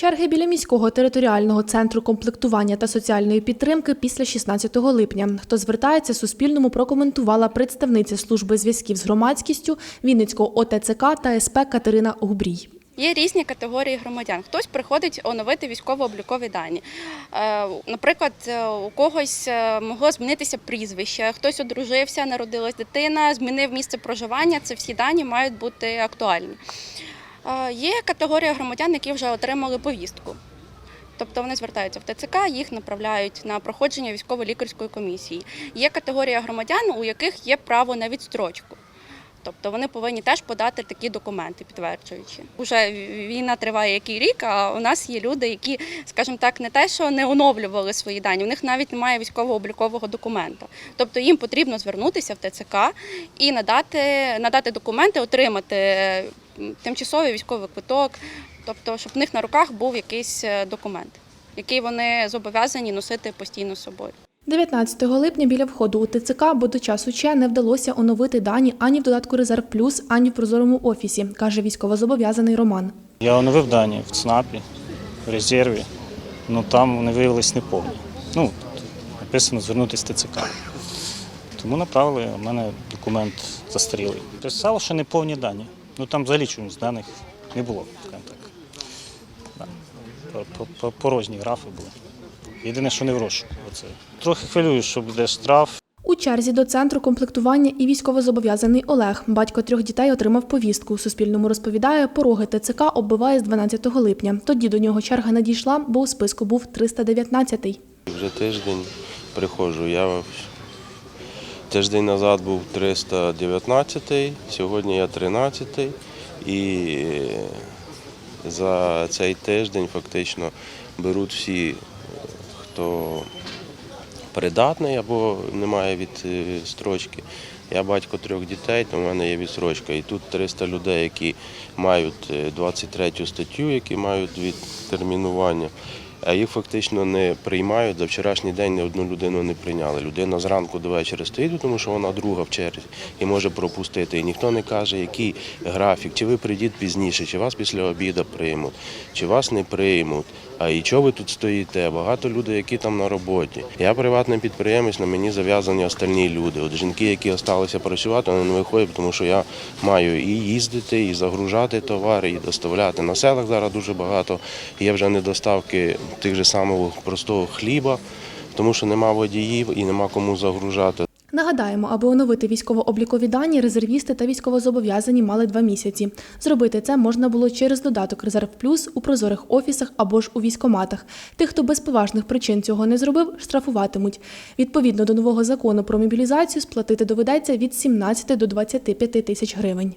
Черги біля міського територіального центру комплектування та соціальної підтримки після 16 липня. Хто звертається, Суспільному прокоментувала представниця служби зв'язків з громадськістю Вінницького ОТЦК та СП Катерина Губрій. Є різні категорії громадян. Хтось приходить оновити військово-облікові дані. Е, Наприклад, е, у когось е, могло змінитися прізвище, хтось одружився, народилась дитина, змінив місце проживання. Це всі дані мають бути актуальні. Є категорія громадян, які вже отримали повістку. Тобто вони звертаються в ТЦК, їх направляють на проходження військово-лікарської комісії. Є категорія громадян, у яких є право на відстрочку. Тобто вони повинні теж подати такі документи, підтверджуючи. Уже війна триває який рік, а у нас є люди, які, скажімо так, не те, що не оновлювали свої дані, у них навіть немає військово-облікового документа. Тобто їм потрібно звернутися в ТЦК і надати, надати документи, отримати тимчасовий військовий квиток, тобто, щоб в них на руках був якийсь е, документ, який вони зобов'язані носити постійно з собою. 19 липня біля входу у ТЦК, бо до часу ЧЕ не вдалося оновити дані ані в додатку Резерв Плюс, ані в прозорому офісі, каже військовозобов'язаний Роман. Я оновив дані в ЦНАПі, в резерві, але там вони виявилися неповні. Ну, написано звернутися в ТЦК. Тому направили, у мене документ застарілий. Писало, що неповні дані. Ну там взагалі чомусь даних не було, скажімо так. Порожні графи були. Єдине, що не в розшуку. Оце. Трохи хвилюю, що буде штраф. У черзі до центру комплектування і військовозобов'язаний Олег. Батько трьох дітей отримав повістку. Суспільному розповідає, пороги ТЦК оббиває з 12 липня. Тоді до нього черга надійшла, бо у списку був 319-й. Вже тиждень приходжу. Я тиждень назад був 319, сьогодні я 13 і за цей тиждень фактично беруть всі, хто придатний або немає від е. Я батько трьох дітей, то в мене є відстрочка. І тут 300 людей, які мають е, 23 статтю, які мають відтермінування. А їх фактично не приймають. За вчорашній день ні одну людину не прийняли. Людина зранку до вечора стоїть, тому що вона друга в черзі і може пропустити. І ніхто не каже, який графік, чи ви прийдіть пізніше, чи вас після обіду приймуть, чи вас не приймуть. А і чого ви тут стоїте? Багато людей, які там на роботі. Я приватний підприємець, на мені зав'язані остальні люди. От жінки, які залишилися працювати, вони не виходять, тому що я маю і їздити, і загружати товари, і доставляти. На селах зараз дуже багато є вже недоставки тих же самого простого хліба, тому що нема водіїв і нема кому загружати. Нагадаємо, аби оновити військово-облікові дані, резервісти та військовозобов'язані мали два місяці. Зробити це можна було через додаток Резерв Плюс у прозорих офісах або ж у військоматах. Тих, хто без поважних причин цього не зробив, штрафуватимуть. Відповідно до нового закону про мобілізацію сплатити доведеться від 17 до 25 тисяч гривень.